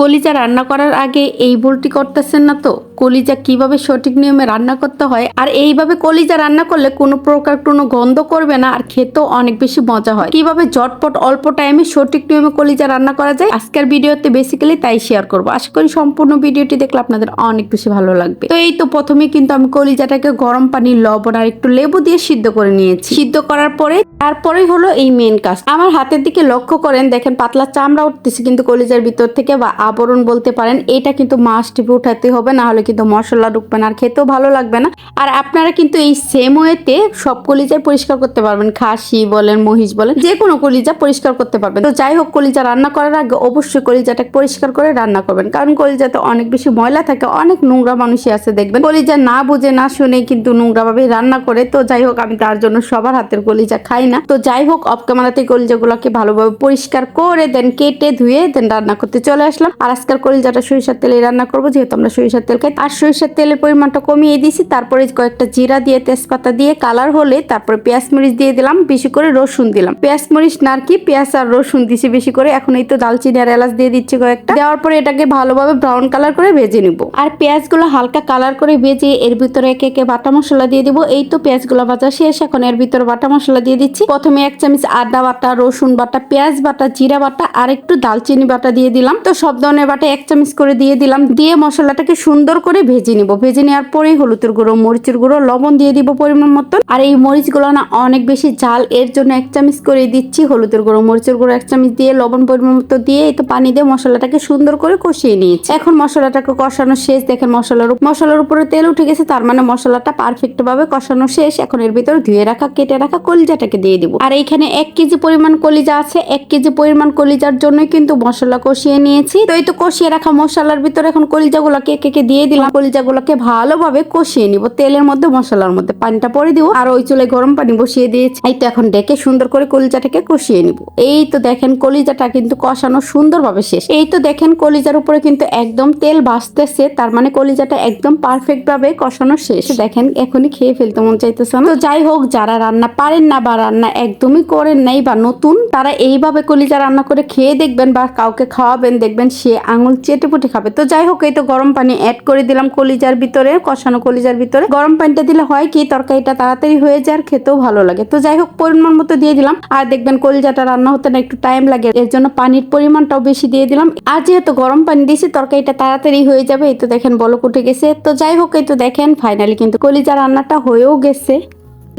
কলিজা রান্না করার আগে এই ভুলটি করতেছেন না তো? কলিজা কীভাবে সঠিক নিয়মে রান্না করতে হয় আর এইভাবে কলিজা রান্না করলে কোনো প্রকার কোনো গন্ধ করবে না আর খেতেও অনেক বেশি মজা হয়। কীভাবে ঝটপট অল্প টাইমে সঠিক নিয়মে কলিজা রান্না করা যায় আজকের ভিডিওতে বেসিক্যালি তাই শেয়ার করব। আশা করি সম্পূর্ণ ভিডিওটি দেখলে আপনাদের অনেক বেশি ভালো লাগবে। তো এই তো প্রথমে কিন্তু আমি কলিজাটাকে গরম পানি লবণ আর একটু লেবু দিয়ে সিদ্ধ করে নিয়েছি। সিদ্ধ করার পরে তারপরেই হলো এই মেন কাজ। আমার হাতের দিকে লক্ষ্য করেন, দেখেন পাতলা চামড়া উঠতেছে কিন্তু কলিজার ভিতর থেকে বা আবরণ বলতে পারেন, এটা কিন্তু মাছ টিপে উঠাতে হবে না হলে কিন্তু মশলা ঢুকবে না, আর খেতেও ভালো লাগবে না। আর আপনারা কিন্তু এই সেম ওয়েতে সব কলিজায় পরিষ্কার করতে পারবেন। খাসি বলেন, মহিষ বলেন যে কোনো কলিজা পরিষ্কার করতে পারবেন। তো যাই হোক, কলিজা রান্না করার আগে অবশ্যই কলিজাটা পরিষ্কার করে রান্না করবেন। কারণ কলিজাতে অনেক বেশি ময়লা থাকে, অনেক নোংরা মানুষই আছে, দেখবেন। কলিজা না বুঝে, না শুনে কিন্তু নোংরা ভাবে রান্না করে। তো যাই হোক, আমি তার জন্য সবার হাতের কলিজা খাই না। তো যাই হোক, অফ ক্যামেরাতে কলিজাগুলোকে ভালোভাবে পরিষ্কার করে দেন কেটে ধুয়ে দেন রান্না করতে চলে আসলাম। আর আজকাল কলিজাটা সরিষার তেলে রান্না করব, যেহেতু আমরা সরিষার তেল খাই আর সরিষার তেলের পরিমাণটা কমিয়ে দিয়েছি। তারপরে কয়েকটা জিরা দিয়ে তেজপাতা দিয়ে কালার হলে তারপরে পেঁয়াজ মরিচ দিয়ে দিলাম, বেশি করে রসুন দিলাম। পেঁয়াজ মরিচ না আর কি পেঁয়াজ আর রসুন দিছি বেশি করে। এখন এই তো দালচিনি আর এলাচ দিয়ে দিচ্ছি কয়েকটা। দেওয়ার পরে এটাকে ভালোভাবে ব্রাউন কালার করে ভেজে নিব। আর পেঁয়াজগুলো হালকা কালার করে ভেজে এর ভিতরে একে একে বাটা মশলা দিয়ে দিব। এই তো পেঁয়াজগুলো ভাজা শেষ। এখন এর ভিতরে বাটা মশলা দিয়ে দিচ্ছি। প্রথমে এক চামচ আদা বাটা, রসুন বাটা, পেঁয়াজ বাটা, জিরা বাটা আর একটু দালচিনি বাটা দিয়ে দিলাম। তো সব ধরনের বাটা এক চামচ করে দিয়ে দিলাম। দিয়ে মশলাটাকে সুন্দর করে ভেজে নিব। ভেজে নেওয়ার পরেই হলুদের গুঁড়ো, মরিচের গুঁড়ো, লবণ দিয়ে দিব পরিমাণ মতন। আর এই মরিচগুলো না অনেক বেশি ঝাল, এর জন্য এক চামচ করে দিচ্ছি হলুদের গুঁড়ো, মরিচের গুঁড়ো এক চামচ দিয়ে, লবণ পরিমাণ মতো দিয়ে, এই তো পানি দিয়ে মশলাটাকে সুন্দর করে কষিয়ে নিয়েছি। এখন মশলাটাকে কষানো শেষ। দেখেন মশলার মশলার উপরে তেল উঠে গেছে, তার মানে মশলাটা পারফেক্ট ভাবে কষানো শেষ। এখন এর ভিতরে ধুয়ে রাখা, কেটে রাখা কলিজাটাকে দিয়ে দিব। আর এইখানে এক কেজি পরিমাণ কলিজা আছে। এক কেজি পরিমাণ কলিজার জন্যই কিন্তু মশলা কষিয়ে নিয়েছি। তো এই তো কষিয়ে রাখা মশলার ভিতরে এখন কলিজাগুলোকে একে একে দিয়ে দিলাম। কলিজাগুলোকে ভালোভাবে কষিয়ে নিব। তেলের মধ্যে, মশলার মধ্যে। পানিটা পরে দিব, আর ওই চুলে গরম পানি বসিয়ে দিয়েছি। এই তো এখন ডেকে সুন্দর করে কলিজাটাকে কষিয়ে নিব। এই তো দেখেন কলিজাটা কিন্তু কষানো সুন্দরভাবে শেষ। এই তো দেখেন কলিজার উপরে কিন্তু একদম তেল ভাসতেছে, তার মানে কলিজাটা একদম পারফেক্ট ভাবে কষানো শেষ। দেখেন এখনই খেয়ে ফেলতে মন চাইতেছে না। তো যাই হোক, যারা রান্না পারেন না বা রান্না একদমই করেন নাই বা নতুন, তারা এইভাবে কলিজা রান্না করে খেয়ে দেখবেন বা কাউকে খাওয়াবেন, দেখবেন সে আঙুল চেটে পুটে খাবে। তো যাই হোক, এই তো গরম পানি অ্যাড করে দিলাম কলিজার ভিতরে, কষানো কলিজার ভিতরে। গরম পানিটা দিলে হয় কি, তরকারিটা তাড়াতাড়ি হয়ে যায় আর খেতেও ভালো লাগে। তো যাই হোক, পরিমাণ মতো দিয়ে দিলাম। আর দেখবেন কলিজাটা রান্না হতে না একটু টাইম লাগে, এর জন্য পানির পরিমাণটাও বেশি দিয়ে দিলাম। আর যেহেতু গরম পানি দিয়েছি, তরকারিটা তাড়াতাড়ি হয়ে যাবে, এই তো দেখেন বলক উঠে গেছে। তো যাই হোক, এই তো দেখেন ফাইনালি কিন্তু কলিজা রান্নাটা হয়েও গেছে।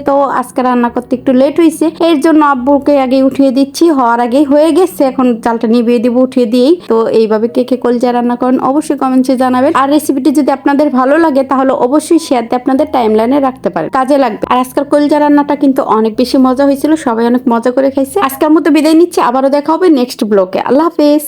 তো আজকে রান্না করতে একটু লেট হয়েছে এর জন্য আব্বুকে আগে উঠিয়ে দিচ্ছি, হওয়ার আগে হয়ে গেছে। এখন চালটা নিভিয়ে দিব, উঠিয়ে দিয়েই। তো এইভাবে কে কে কলজা রান্না করেন অবশ্যই কমেন্টসে জানাবেন। আর রেসিপিটি যদি আপনাদের ভালো লাগে, তাহলে অবশ্যই শেয়ার দিয়ে আপনাদের টাইম লাইনে রাখতে পারেন। কাজে লাগবে। আর আজকের কলজা রান্নাটা কিন্তু অনেক বেশি মজা হয়েছিল, সবাই অনেক মজা করে খাইছে। আজকের মতো বিদায় নিচ্ছি, আবারও দেখা হবে নেক্সট ব্লকে আল্লাহ হাফেজ।